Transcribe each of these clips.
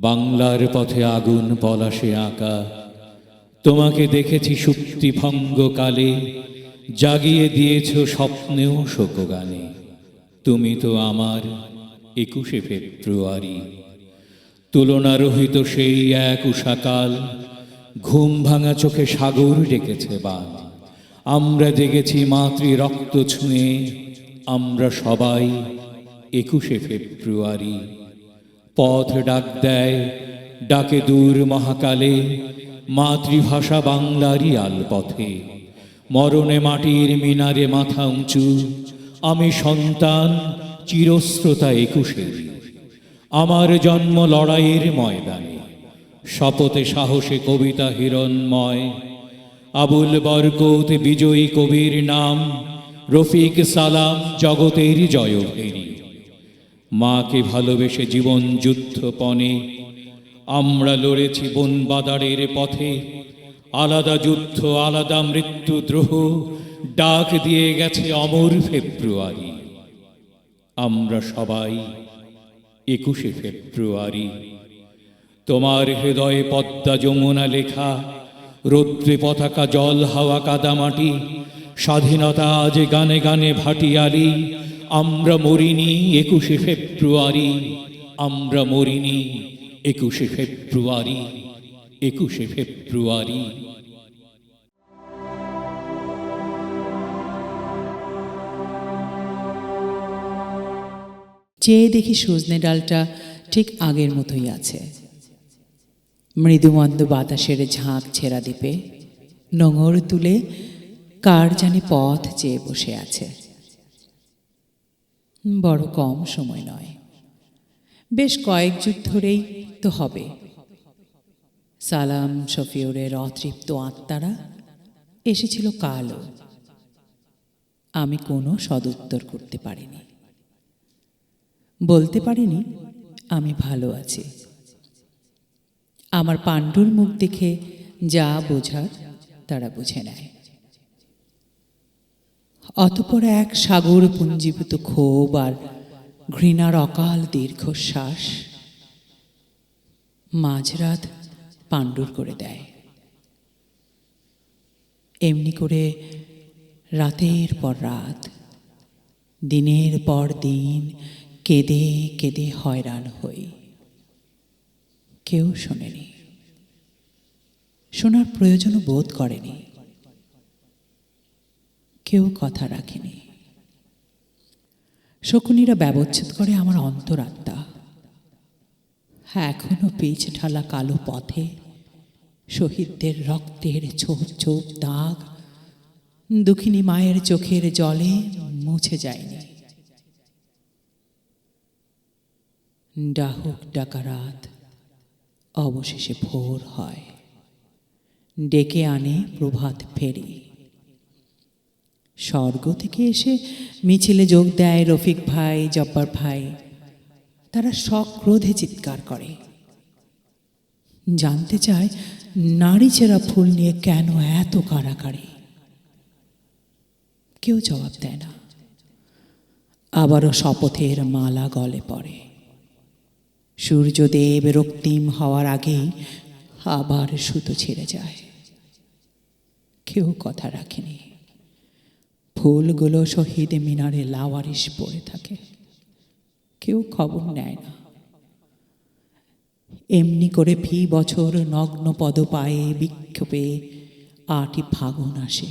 বাংলার পথে আগুন পলাশে আঁকা। তোমাকে দেখেছি কালে জাগিয়ে দিয়েছ স্বপ্নেও শোকগানে। তুমি তো আমার একুশে ফেব্রুয়ারি। তুলনারহিত সেই এক উষাকাল, ঘুম ভাঙা চোখে সাগর ডেকেছে বান আমরা জেগেছি মাতৃ রক্ত ছুঁয়ে, আমরা সবাই একুশে ফেব্রুয়ারি। পথ ডাক দেয়, ডাকে দূর মহাকালে, মাতৃভাষা বাংলারই আলপথে। মরণে মাটির মিনারে মাথা উঁচু, আমি সন্তান চিরস্রোতা একুশের আমার জন্ম লড়াইয়ের ময়দানে, শপথে সাহসে কবিতা হিরণময়। আবুল বরকত বিজয়ী কবির নাম, রফিক সালাম জগতের জয়ভেরী মাকে ভালোবেসে জীবন যুদ্ধপণে আমরা লড়েছি বনবাদারের পথে। আলাদা যুদ্ধ, আলাদা মৃত্যু দ্রোহ। ডাক দিয়ে গেছে অমর ফেব্রুয়ারি। আমরা সবাই একুশে ফেব্রুয়ারি। তোমার হৃদয়ে পদ্মা যমুনা লেখা, রৌদ্রে পতাকা জল হাওয়া কাদামাটি, স্বাধীনতা আজ গানে গানে ভাটিয়ালি আমরা মরিনি একুশে ফেব্রুয়ারি, আমরা মরিনি একুশে ফেব্রুয়ারি একুশে ফেব্রুয়ারি। চেয়ে দেখি সজনে ডালটা ঠিক আগের মতোই আছে। মৃদুমন্দ বাতাসের ঝাঁক ছেঁড়া দ্বীপে, নোঙর তুলে কার জানি পথ চেয়ে বসে আছে। বড় কম সময় নয়। বেশ কয়েক যুগ ধরেই তো হবে। সালাম শফিউরের অতৃপ্ত আত্মারা এসেছিল কালও। আমি কোনো সদুত্তর করতে পারিনি। বলতে পারিনি, আমি ভালো আছি। আমার পাণ্ডুর মুখ দেখে যা বোঝার তারা বুঝে নেয়। অতপর এক সাগর পুঞ্জীভূত ক্ষোভ আর ঘৃণার অকাল দীর্ঘশ্বাস মাঝরাত পাণ্ডুর করে দেয়। এমনি করে রাতের পর রাত, দিনের পর দিন কেঁদে কেঁদে হয়রান হই। কেউ শোনেনি। শোনার প্রয়োজনও বোধ করেনি। কেউ কথা রাখেনি। শকুনিরা ব্যবচ্ছেদ করে আমার অন্তরাত্মা। এখনও পিচ ঢালা কালো পথে, শহীদদের রক্তের ছোপ ছোপ দাগ, দুঃখিনী মায়ের চোখের জলে মুছে যায়নি। ডাহুক ডাকা রাত অবশেষে ভোর হয়। ডেকে আনে প্রভাত ফেরি। স্বর্গ থেকে এসে মিছিলে যোগ দেয় রফিক ভাই, জব্বার ভাই। তারা সক্রোধে চিৎকার করে। জানতে চায় নারী চেরা ফুল নিয়ে কেন এত কারাকারি। কেউ জবাব দেয় না। আবারও শপথের মালা গলে পড়ে। সূর্যদেব রক্তিম হওয়ার আগেই আবার সুতো ছেড়ে যায়। কেউ কথা রাখেনি। ফুলগুলো শহীদ মিনারে লাওয়ারিস পড়ে থাকে। কেউ খবর নেয় না। এমনি করে ফি বছর নগ্ন পদ পায়ে বিক্ষোভে আটি ফাগুন আসে।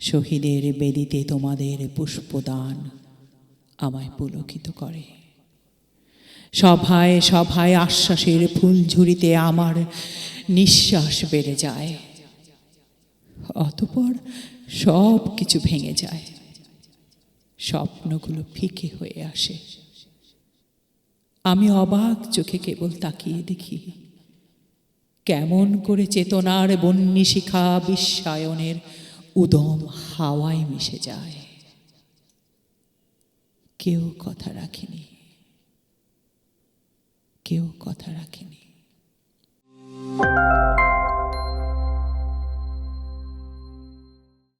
শহীদের বেদিতে তোমাদের পুষ্পদান আমায় পুলকিত করে। সভায় সভায় আশ্বাসের ফুলঝুরিতে আমার নিঃশ্বাস বেড়ে যায়। অতপর সব কিছু ভেঙে যায়। স্বপ্নগুলো ফিকে হয়ে আসে। আমি অবাক চোখে কেবল তাকিয়ে দেখি, কেমন করে চেতনার বন্যী শিখা বিশ্বায়নের উদম হাওয়ায় মিশে যায়। কেউ কথা রাখেনি। কেউ কথা রাখেনি।